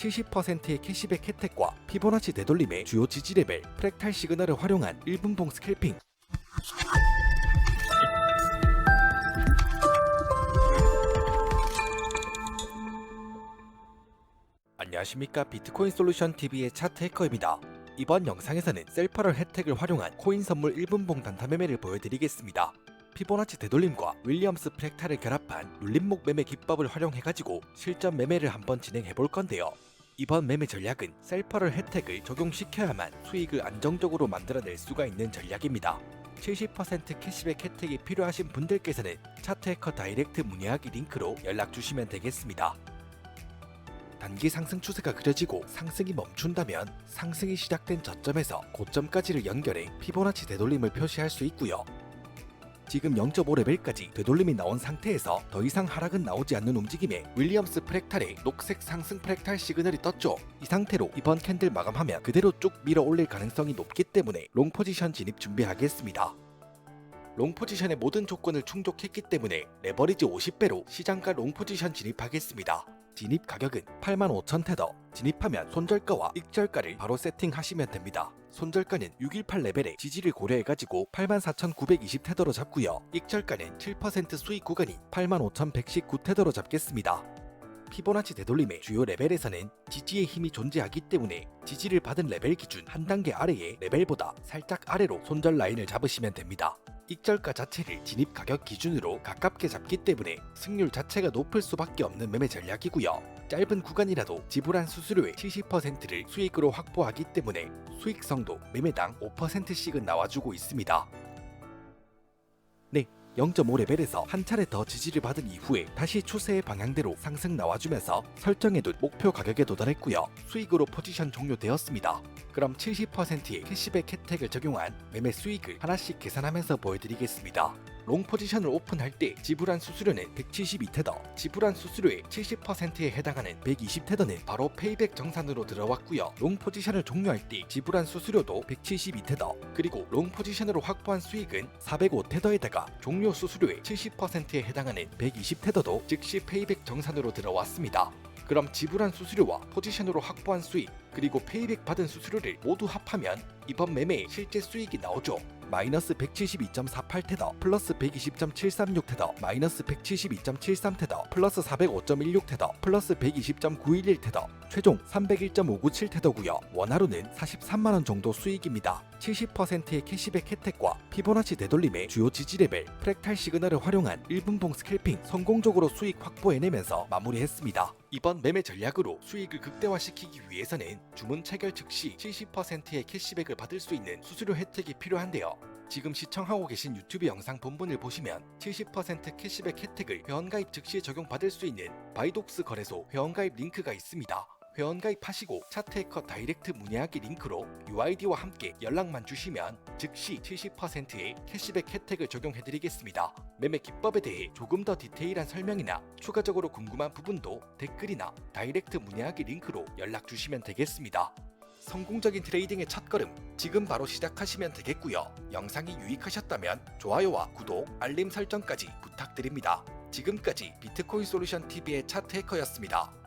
70%의 캐시백 혜택과 피보나치 되돌림의 주요 지지 레벨 프랙탈 시그널을 활용한 1분봉 스캘핑 안녕하십니까 비트코인 솔루션 TV의 차트 해커입니다. 이번 영상에서는 셀퍼럴 혜택을 활용한 코인 선물 1분봉 단타 매매를 보여드리겠습니다. 피보나치 되돌림과 윌리엄스 프랙탈을 결합한 눌림목 매매 기법을 활용해가지고 실전 매매를 한번 진행해 볼 건데요. 이번 매매 전략은 셀퍼럴 혜택을 적용시켜야만 수익을 안정적으로 만들어낼 수가 있는 전략입니다. 70% 캐시백 혜택이 필요하신 분들께서는 차트 해커 다이렉트 문의하기 링크로 연락 주시면 되겠습니다. 단기 상승 추세가 그려지고 상승이 멈춘다면 상승이 시작된 저점에서 고점까지를 연결해 피보나치 되돌림을 표시할 수 있고요. 지금 0.5레벨까지 되돌림이 나온 상태에서 더 이상 하락은 나오지 않는 움직임에 윌리엄스 프랙탈의 녹색 상승 프랙탈 시그널이 떴죠. 이 상태로 이번 캔들 마감하면 그대로 쭉 밀어 올릴 가능성이 높기 때문에 롱 포지션 진입 준비하겠습니다. 롱 포지션의 모든 조건을 충족했기 때문에 레버리지 50배로 시장가 롱 포지션 진입하겠습니다. 진입 가격은 85,000 테더. 진입하면 손절가와 익절가를 바로 세팅하시면 됩니다. 손절가는 618 레벨의 지지를 고려해가지고 84,920 테더로 잡고요. 익절가는 7% 수익 구간인 85,119 테더로 잡겠습니다. 피보나치 되돌림의 주요 레벨에서는 지지의 힘이 존재하기 때문에 지지를 받은 레벨 기준 한 단계 아래의 레벨보다 살짝 아래로 손절 라인을 잡으시면 됩니다. 익절가 자체를 진입 가격 기준으로 가깝게 잡기 때문에 승률 자체가 높을 수밖에 없는 매매 전략이고요. 짧은 구간이라도 지불한 수수료의 70%를 수익으로 확보하기 때문에 수익성도 매매당 5%씩은 나와주고 있습니다. 네, 0.5레벨에서 한 차례 더 지지를 받은 이후에 다시 추세의 방향대로 상승 나와주면서 설정해둔 목표 가격에 도달했고요. 수익으로 포지션 종료되었습니다. 그럼 70%의 캐시백 혜택을 적용한 매매 수익을 하나씩 계산하면서 보여드리겠습니다. 롱 포지션을 오픈할 때 지불한 수수료는 172테더, 지불한 수수료의 70%에 해당하는 120테더는 바로 페이백 정산으로 들어왔고요. 롱 포지션을 종료할 때 지불한 수수료도 172테더, 그리고 롱 포지션으로 확보한 수익은 405테더에다가 종료 수수료의 70%에 해당하는 120테더도 즉시 페이백 정산으로 들어왔습니다. 그럼 지불한 수수료와 포지션으로 확보한 수익 그리고 페이백 받은 수수료를 모두 합하면 이번 매매의 실제 수익이 나오죠. 마이너스 172.48테더 플러스 120.736 테더 마이너스 172.73 테더 플러스 405.16 테더 플러스 120.911 테더 최종 301.597 테더고요. 원하로는 43만원 정도 수익입니다. 70%의 캐시백 혜택과 피보나치 되돌림의 주요 지지 레벨 프랙탈 시그널을 활용한 1분봉 스캘핑 성공적으로 수익 확보해내면서 마무리했습니다. 이번 매매 전략으로 수익을 극대화시키기 위해서는 주문 체결 즉시 70%의 캐시백을 받을 수 있는 수수료 혜택이 필요한데요. 지금 시청하고 계신 유튜브 영상 본문을 보시면 70% 캐시백 혜택을 회원가입 즉시 적용받을 수 있는 바이독스 거래소 회원가입 링크가 있습니다. 회원가입하시고 차트해커 다이렉트 문의하기 링크로 UID와 함께 연락만 주시면 즉시 70%의 캐시백 혜택을 적용해드리겠습니다. 매매 기법에 대해 조금 더 디테일한 설명이나 추가적으로 궁금한 부분도 댓글이나 다이렉트 문의하기 링크로 연락 주시면 되겠습니다. 성공적인 트레이딩의 첫걸음 지금 바로 시작하시면 되겠고요. 영상이 유익하셨다면 좋아요와 구독, 알림 설정까지 부탁드립니다. 지금까지 비트코인 솔루션 TV의 차트 해커였습니다.